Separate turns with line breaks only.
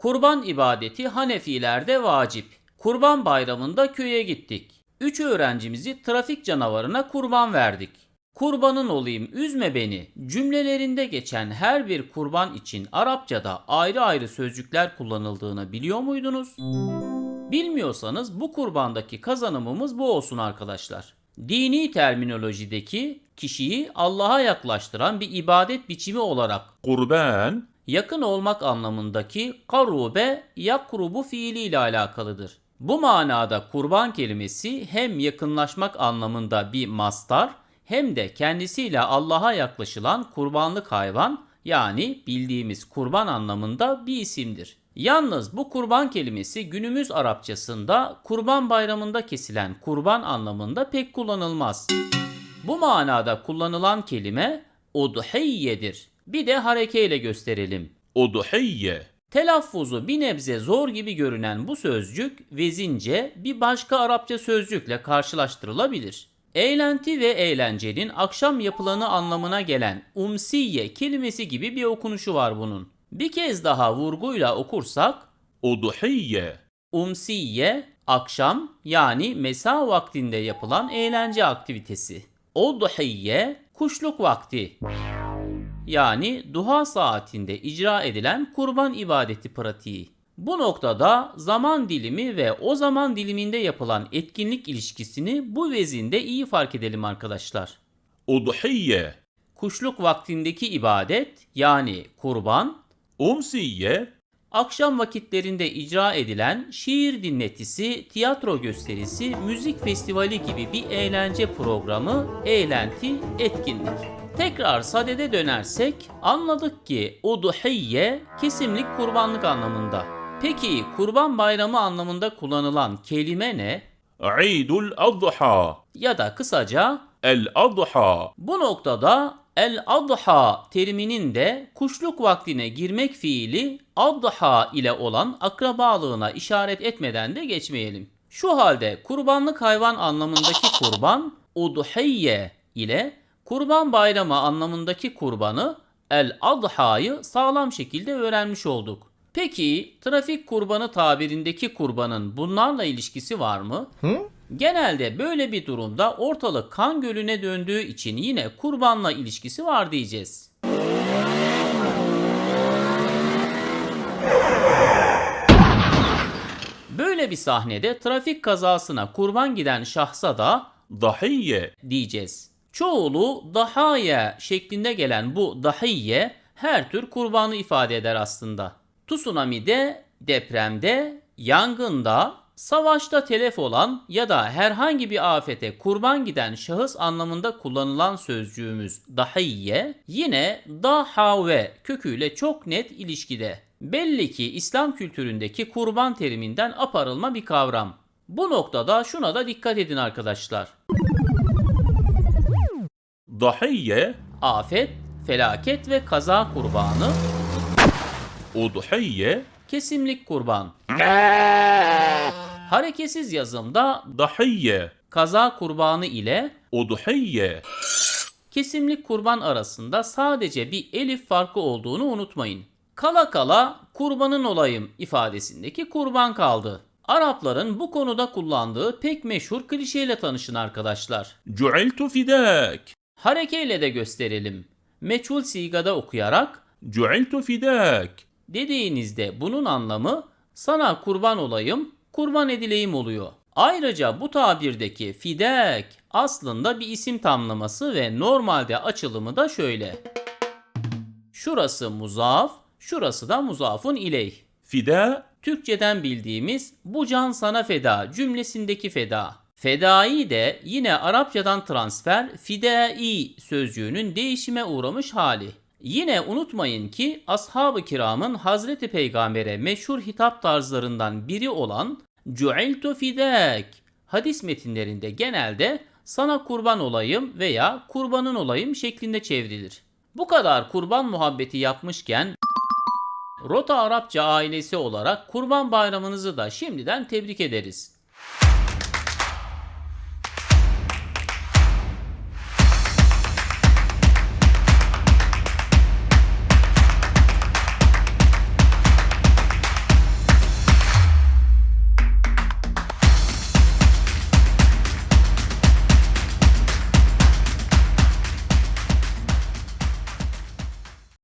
Kurban ibadeti Hanefilerde vacip. Kurban bayramında köye gittik. Üç öğrencimizi trafik canavarına kurban verdik. Kurbanın olayım üzme beni cümlelerinde geçen her bir kurban için Arapçada ayrı ayrı sözcükler kullanıldığını biliyor muydunuz? Bilmiyorsanız bu kurbandaki kazanımımız bu olsun arkadaşlar. Dini terminolojideki kişiyi Allah'a yaklaştıran bir ibadet biçimi olarak
kurban,
yakın olmak anlamındaki karube yakrubu fiili ile alakalıdır. Bu manada kurban kelimesi hem yakınlaşmak anlamında bir mastar hem de kendisiyle Allah'a yaklaşılan kurbanlık hayvan yani bildiğimiz kurban anlamında bir isimdir. Yalnız bu kurban kelimesi günümüz Arapçasında kurban bayramında kesilen kurban anlamında pek kullanılmaz. Bu manada kullanılan kelime udhiyyedir. Bir de harekeyle gösterelim.
udhiyye,
Telaffuzu bir nebze zor gibi görünen bu sözcük vezince bir başka Arapça sözcükle karşılaştırılabilir. Eğlenti ve eğlencenin akşam yapılanı anlamına gelen umsiye kelimesi gibi bir okunuşu var bunun. Bir kez daha vurguyla okursak
udhiyye,
umsiye akşam yani mesa vaktinde yapılan eğlence aktivitesi. Udhiye kuşluk vakti yani duha saatinde icra edilen kurban ibadeti pratiği. Bu noktada zaman dilimi ve o zaman diliminde yapılan etkinlik ilişkisini bu vezinde iyi fark edelim arkadaşlar.
udhiyye,
Kuşluk vaktindeki ibadet yani kurban,
umsiye,
akşam vakitlerinde icra edilen şiir dinletisi, tiyatro gösterisi, müzik festivali gibi bir eğlence programı, eğlenti, etkinlik. Tekrar sadede dönersek anladık ki uduhiyye kesimlik kurbanlık anlamında. Peki kurban bayramı anlamında kullanılan kelime ne?
idul adha,
Ya da kısaca
el adha,
bu noktada el adha teriminin de kuşluk vaktine girmek fiili adha ile olan akrabalığına işaret etmeden de geçmeyelim. Şu halde kurbanlık hayvan anlamındaki kurban udhiyye ile kurban bayramı anlamındaki kurbanı el adha'yı sağlam şekilde öğrenmiş olduk. Peki trafik kurbanı tabirindeki kurbanın bunlarla ilişkisi var mı? Genelde böyle bir durumda ortalık kan gölüne döndüğü için yine kurbanla ilişkisi var diyeceğiz. Böyle bir sahnede trafik kazasına kurban giden şahsa da
dahiyye,
diyeceğiz. Çoğulu dahaya şeklinde gelen bu dahiye her tür kurbanı ifade eder aslında. Tsunami'de, depremde, yangında, savaşta telef olan ya da herhangi bir afete kurban giden şahıs anlamında kullanılan sözcüğümüz dahiye yine dahave köküyle çok net ilişkide. Belli ki İslam kültüründeki kurban teriminden aparılma bir kavram. Bu noktada şuna da dikkat edin arkadaşlar.
Dahiyye,
Afet, felaket ve kaza kurbanı,
udhiyye,
kesimlik kurban. Hareketsiz yazımda
dahiyye,
kaza kurbanı ile
udhiyye,
kesimlik kurban arasında sadece bir elif farkı olduğunu unutmayın. Kala kala kurbanın olayım ifadesindeki kurban kaldı. Arapların bu konuda kullandığı pek meşhur klişeyle tanışın arkadaşlar.
ju'iltu fidak,
Harekeyle de gösterelim. Meçhul sigada okuyarak
ju'iltu fidak,
dediğinizde bunun anlamı sana kurban olayım, kurban edileyim oluyor. Ayrıca bu tabirdeki fidek aslında bir isim tamlaması ve normalde açılımı da şöyle. Şurası muzaf, şurası da muzafun ileyh.
fida,
Türkçeden bildiğimiz bu can sana feda cümlesindeki feda. Fedai de yine Arapçadan transfer fidai sözcüğünün değişime uğramış hali. Yine unutmayın ki ashab-ı kiramın Hazreti Peygamber'e meşhur hitap tarzlarından biri olan Cu'iltu fidek hadis metinlerinde genelde sana kurban olayım veya kurbanın olayım şeklinde çevrilir. Bu kadar kurban muhabbeti yapmışken Rota Arapça ailesi olarak Kurban Bayramınızı da şimdiden tebrik ederiz.